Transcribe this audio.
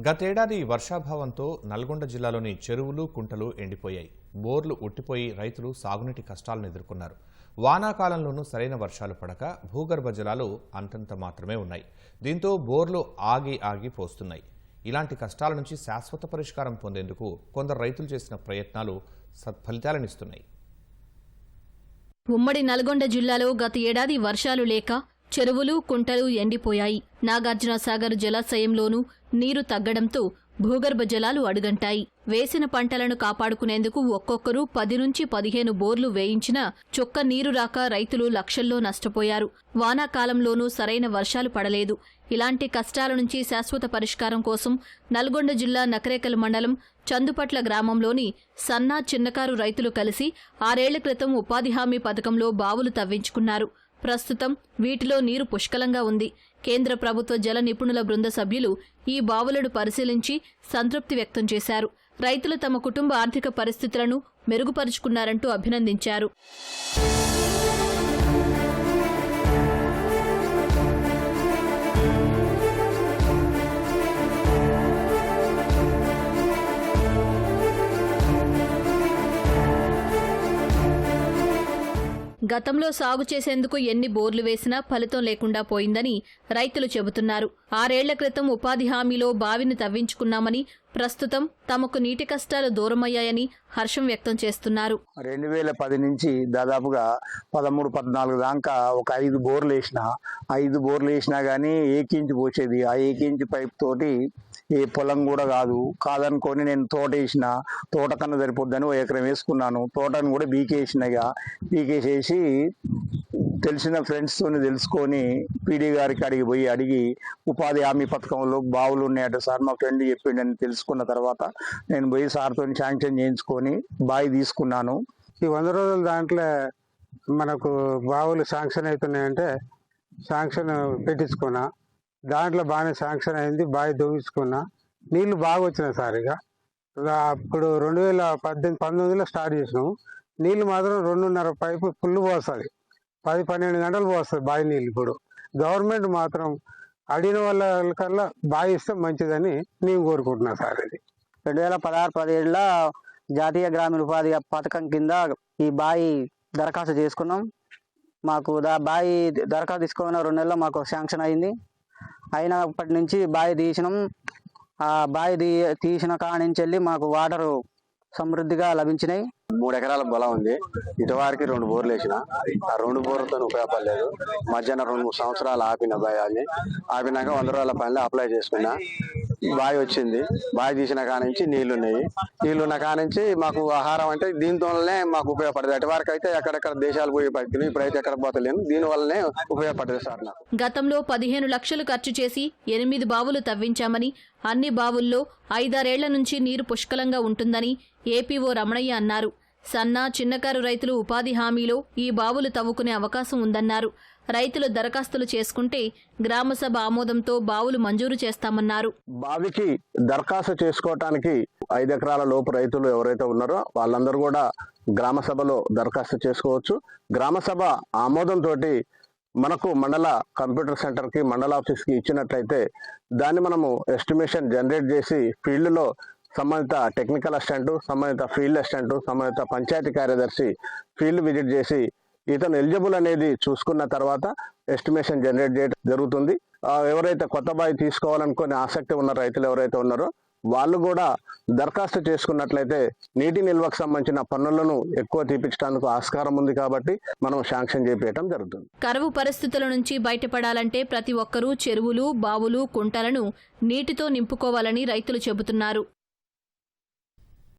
గతేడాది వర్షాభావంతో నల్గొండ జిల్లాలోని చెరువులు కుంటలు ఎండిపోయాయి. బోర్లు ఉట్టిపోయి రైతులు సాగునీటి కష్టాలను ఎదుర్కొన్నారు. వానాకాలంలోనూ సరైన వర్షాలు పడక భూగర్భ జలాలు అంతంత మాత్రమే ఉన్నాయి. దీంతో బోర్లు ఆగి ఆగి పోస్తున్నాయి. ఇలాంటి కష్టాల నుంచి శాశ్వత పరిష్కారం పొందేందుకు కొందరు రైతులు చేసిన ప్రయత్నాలు సత్ఫలితాలనిస్తున్నాయి ఉమ్మడి నల్గొండ జిల్లాలో గత ఏడాది వర్షాలు లేక చెరువులు కుంటలు ఎండిపోయాయి. నాగార్జున సాగర్ జలాశయంలోనూ నీరు తగ్గడంతో భూగర్భ జలాలు అడుగంటాయి. వేసిన పంటలను కాపాడుకునేందుకు ఒక్కొక్కరు పది నుంచి పదిహేను బోర్లు వేయించినా చొక్క నీరు రాక రైతులు లక్షల్లో నష్టపోయారు. వానాకాలంలోనూ సరైన వర్షాలు పడలేదు. ఇలాంటి కష్టాల నుంచి శాశ్వత పరిష్కారం కోసం నల్గొండ జిల్లా నకరేకల్ మండలం చందుపట్ల గ్రామంలోని సన్నా చిన్నకారు రైతులు కలిసి ఆరేళ్ళ క్రితం ఉపాధి హామీ పథకంలో బావులు తవ్వించుకున్నారు. ప్రస్తుతం వీటిలో నీరు పుష్కలంగా ఉంది. కేంద్ర ప్రభుత్వ జల నిపుణుల బృంద సభ్యులు ఈ బావులను పరిశీలించి సంతృప్తి వ్యక్తం చేశారు. రైతులు తమ కుటుంబ ఆర్థిక పరిస్థితులను మెరుగుపరుచుకున్నారంటూ అభినందించారు. గతంలో సాగు చేసేందుకు ఎన్ని బోర్లు వేసినా ఫలితం లేకుండా పోయిందని రైతులు చెబుతున్నారు. ఆరేళ్ళ క్రితం ఉపాధి హామీలో బావిని తవ్వించుకున్నామని ప్రస్తుతం తమకు నీటి కష్టాలు దూరమయ్యాయని హర్షం వ్యక్తం చేస్తున్నారు. రెండు వేల పది నుంచి దాదాపుగా పదమూడు పద్నాలుగు దాకా ఒక ఐదు బోర్లు వేసిన ఐదు బోర్లు వేసినా కానీ ఏకించి పోసేది. ఆ ఏకించి పైప్ తోటి ఏ పొలం కూడా కాదు. కాదనుకొని నేను తోట వేసిన తోట కన్నా సరిపోద్దని ఓ ఎకరం వేసుకున్నాను. తోటను కూడా బీకేసిన ఇక బీకేసేసి తెలిసిన ఫ్రెండ్స్తో తెలుసుకొని పీడీ గారికి అడిగి పోయి అడిగి ఉపాధి హామీ పథకంలో బావులు ఉన్నాయట సార్ మా ఫ్రెండ్ చెప్పిండని తెలుసుకున్న తర్వాత నేను పోయి సార్తో శాంక్షన్ చేయించుకొని బావి తీసుకున్నాను. ఈ వంద రోజుల దాంట్లో మనకు బావులు శాంక్షన్ అవుతున్నాయంటే శాంక్షన్ పెట్టించుకున్నా. దాంట్లో బాగానే శాంక్షన్ అయింది బావి దొంగించుకున్నా నీళ్ళు బాగా వచ్చినాయి సార్ ఇక. అప్పుడు రెండు వేల పద్దెనిమిది పంతొమ్మిదిలో స్టార్ట్ చేసినాము నీళ్ళు మాత్రం రెండున్నర పైపు ఫుల్ పోస్తుంది. పది పన్నెండు గంటలు పోస్తుంది బావి నీళ్ళు ఇప్పుడు. గవర్నమెంట్ మాత్రం అడిగిన వాళ్ళ కల్లా బావి ఇస్తే మంచిదని నేను కోరుకుంటున్నా సార్ ఇది. రెండు వేల పదహారు పదిహేడులో జాతీయ గ్రామీణ ఉపాధి పథకం కింద ఈ బావి దరఖాస్తు చేసుకున్నాం. మాకు దా బావి దరఖాస్తు తీసుకున్న రెండు నెలల్లో మాకు శాంక్షన్ అయింది. అయినప్పటి నుంచి బావి తీసినాం. ఆ బావి తీ తీసిన కాడ నుంచి వెళ్ళి మాకు వాటర్ సమృద్ధిగా లభించినాయి. మూడు ఎకరాల బలం ఉంది. ఇటువారికి రెండు బోర్లు వేసిన. ఆ రెండు బోర్లతో ఉపయోగపడలేదు. మధ్యాహ్నం రెండు మూడు సంవత్సరాలు ఆపిన భయాన్ని ఆపినాక వంద రోజుల పనిలో అప్లై చేసుకున్నా. బావి వచ్చింది. బావి తీసిన కాడ నుంచి నీళ్ళు ఉన్నాయి నీళ్ళు ఉన్న కాడ నుంచి మాకు ఆహారం అంటే దీనితోనే మాకు ఉపయోగపడదు. అటు వరకు అయితే ఎక్కడెక్కడ దేశాలు పోయి పడుతుంది ఇప్పుడైతే ఎక్కడ పోతలేను దీని వల్లనే ఉపయోగపడుతుంది సార్ నాకు. గతంలో పదిహేను లక్షలు ఖర్చు చేసి ఎనిమిది బావులు తవ్వించామని అన్ని బావుల్లో ఐదారేళ్ళ నుంచి నీరు పుష్కలంగా ఉంటుందని ఏపీఓ రమణయ్య అన్నారు. సన్నా చిన్నకారు రైతులు ఉపాధి హామీలో ఈ బావులు తవ్వుకునే అవకాశం ఉందన్నారు. రైతులు దరఖాస్తులు చేసుకుంటే గ్రామసభ ఆమోదంతో బావులు మంజూరు చేస్తామన్నారు. బావికి దరఖాస్తు చేసుకోవటానికి ఐదు ఎకరాల లోపు రైతులు ఎవరైతే ఉన్నారో వాళ్ళందరూ కూడా గ్రామ సభలో దరఖాస్తు చేసుకోవచ్చు. గ్రామ సభ ఆమోదంతో మనకు మండల కంప్యూటర్ సెంటర్కి మండల ఆఫీస్కి ఇచ్చినట్లయితే దాన్ని మనము ఎస్టిమేషన్ జనరేట్ చేసి ఫీల్డ్లో సంబంధిత టెక్నికల్ అసిస్టెంట్ సంబంధిత ఫీల్డ్ అసిస్టెంట్ సంబంధిత పంచాయతీ కార్యదర్శి ఫీల్డ్ విజిట్ చేసి ఇతను ఎలిజిబుల్ అనేది చూసుకున్న తర్వాత ఎస్టిమేషన్ జనరేట్ చేయడం జరుగుతుంది. ఎవరైతే కొత్త బావి తీసుకోవాలనుకునే ఆసక్తి ఉన్న రైతులు ఎవరైతే ఉన్నారో వాళ్ళు కూడా దరఖాస్తు చేసుకున్నట్లయితే నీటి నిల్వకు సంబంధించిన పన్నులను ఎక్కువ తీపించడానికి ఆస్కారం ఉంది కాబట్టి మనం శాంక్షన్ చేపేయటం జరుగుతుంది. కరువు పరిస్థితుల నుంచి బయటపడాలంటే ప్రతి ఒక్కరూ చెరువులు బావులు కుంటలను నీటితో నింపుకోవాలని రైతులు చెబుతున్నారు.